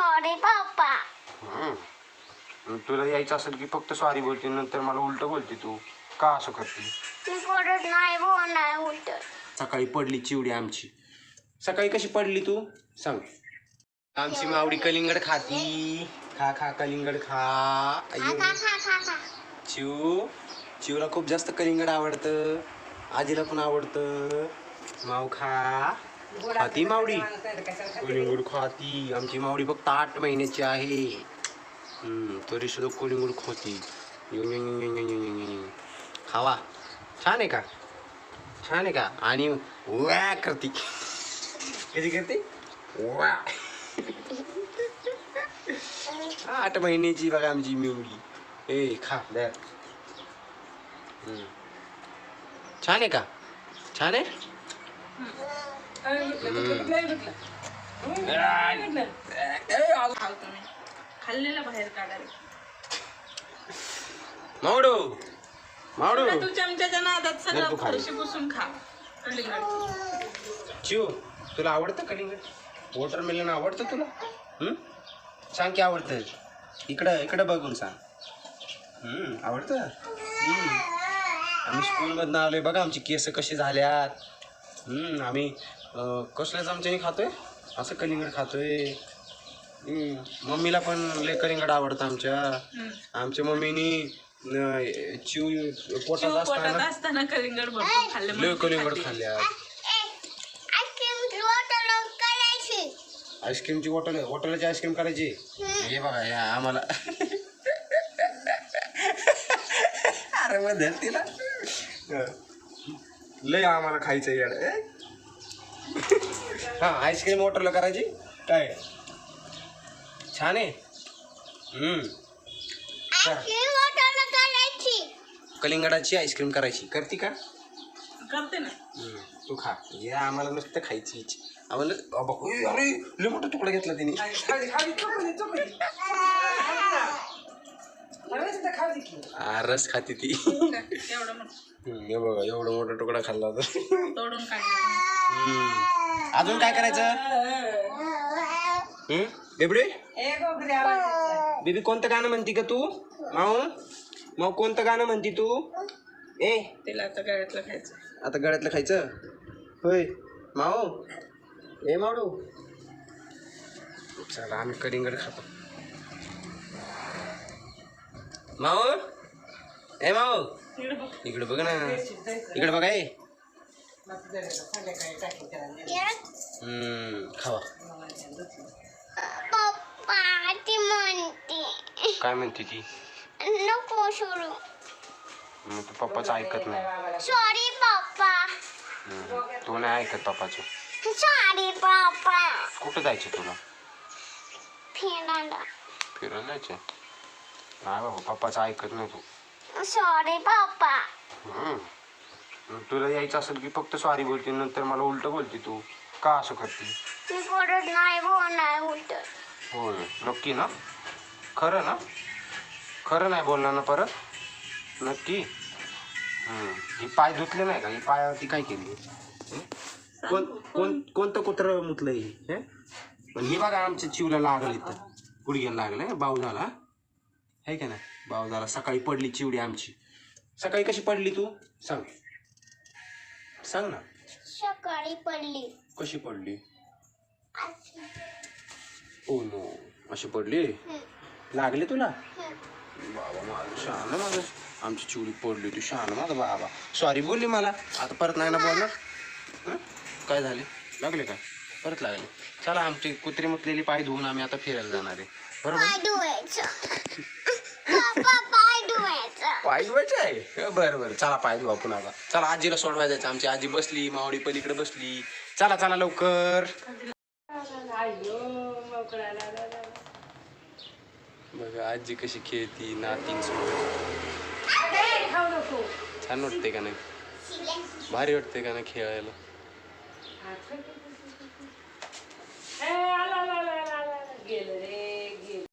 Sorry पप्पा हम्म. तुला यायचं असेल की फक्त सॉरी बोलते नंतर मला उलट बोलते तू. का असं करते? मी परत नाही बोलणार उलट. सकाळी पडली चिवडी आमची. सकाळी कशी पडली तू? सांग. आमची मावडी कलिंगड खाती. खा खा कलिंगड खा अय्यो. खा खा खा खा. चिव. चिवला खूप जास्त कलिंगड आवडतं. आजीला पण आवडतं. माव खा. खाती मावडी? कलिंगड खाती? आमची मावडी फक्त आठ महिन्याची आहे. तरी सुद्धा कलिंगड खाती. खावा. छान आहे का? छान आहे का? आणि वॅ करते. कधी करते? वॅ. आठ महिन्याची बघा आमची मिवडी. ए खा द्या छान आहे का? छान आहे? खाल्लेला बाहेर काढायला मावडू. मावडू तू चमच्याच्या नादात सगळं तू खा. फरशी पुसून खा. कलिंगड. चिव तुला आवडतं कलिंगड? वॉटरमेलन आवडतं तुला? हम्म? सांग की आवडतं. इकडं इकडं बघून सांग. हम्म, आवडतं? हम्म. आम्ही स्कूलमधनं आलोय बघा आमची केस कशी झाल्यात. आम्ही कसल्या चमच्याने खातोय? असं कलिंगड खातोय. हम्म, मम्मीला पण लय कलिंगड आवडतं आमच्या. आमच्या मम्मीनी चिव पोटात चिव पोटात असताना असताना कलिंगड भरपूर खाल्ले लय कलिंगड खाल्ली. खाल्ल्यात आईस्क्रीम वॉटर करायची आईस्क्रीमची बॉटल बॉटलची आईस्क्रीम करायची. हे बघा या आम्हाला. अरे मग धर तिला लय आम्हाला खायचं याड हा आईस्क्रीम वॉटरला करायची? काय? छान आहे. हम्म. करा. आईस्क्रीम वॉटर करायची. कलिंगडाची आईस्क्रीम करायची. करती का? करते ना. हम्म, तू खा. हे आम्हाला नुसतं खायची इच्छा. आम्हाला अबा, अरे लय मोठा तुकडा घेतला तिने. रस खाती ती. एवढं मग हम्म, हे बघा एवढा मोठा तुकडा खाल्ला होता. तोडून काढलं हम्म. अजून काय करायचं? बेबडे? बेबी कोणतं गाणं म्हणती का तू? माऊ? माऊ कोणतं गाणं म्हणती तू? ए. तिला आता गळ्यातलं खायचं. आता गळ्यातलं खायचं? होय. माऊ? ए मावडू चला आम्ही कलिंगड खातो. माऊ? ए माऊ? इकडे बघ. ना. इकडे बघा ए. खावा. पप्पा ती म्हणते. काय म्हणते ती? नको सोडू मग तू पप्पाचं ऐकत नाही. सॉरी पप्पा. तू नाही ऐकत पप्पाचं. सॉरी पप्पा. कुठं जायचं तुला? फिरायला. फिरायला जायचं? नाही बाबा पप्पाचं ऐकत नाही तू. सॉरी पप्पा. हम्म. तुला यायचं असेल की फक्त सॉरी बोलते नंतर मला उलट बोलते तू. का असं करते? मी नाही बोलणार उलट. होय नक्की ना? खरं ना? खरं नाही बोलणार ना परत? नक्की? हम्म. ही पाय धुतले नाही का? ही पायावरती काय केली? हं? कोण कोण कोणतं कुत्र मुतलं ही? हं? पण हे बघा आमच्या चिवला लागलं इथं. गुडघ्याला लागलं बाऊ झाला. आहे का नाही? बाऊ झाला. सकाळी पडली चिवडी आमची. सकाळी कशी पडली तू? सांग. सांग ना. सकाळी पडली. कशी पडली? Oh no. अशी पडली? लागले तुला? बाबा माझं शहाणं माझं. आमची चिवडी पडली तू शहाणं माझा बाबा. सॉरी बोलली मला. आता परत नाही ना बोलणार? हं? काय झाले? लागले काय परत लागले. चला आमची कुत्री मुतलेली पाय धुवून आम्ही आता फिरायला जाणार आहे. बरोबर? धुवायचं. धुवायचं आहे. बरं बरं. चला पाय धुवा आता. चला आजीला सोडवायचं आहे. आमची आजी बसली मावडी पलीकडे बसली. चला चला लवकर. बघा आजी कशी खेळती नातीन छान वाटते का नाही? भारी वाटते का नाही खेळायला? गेलं रे.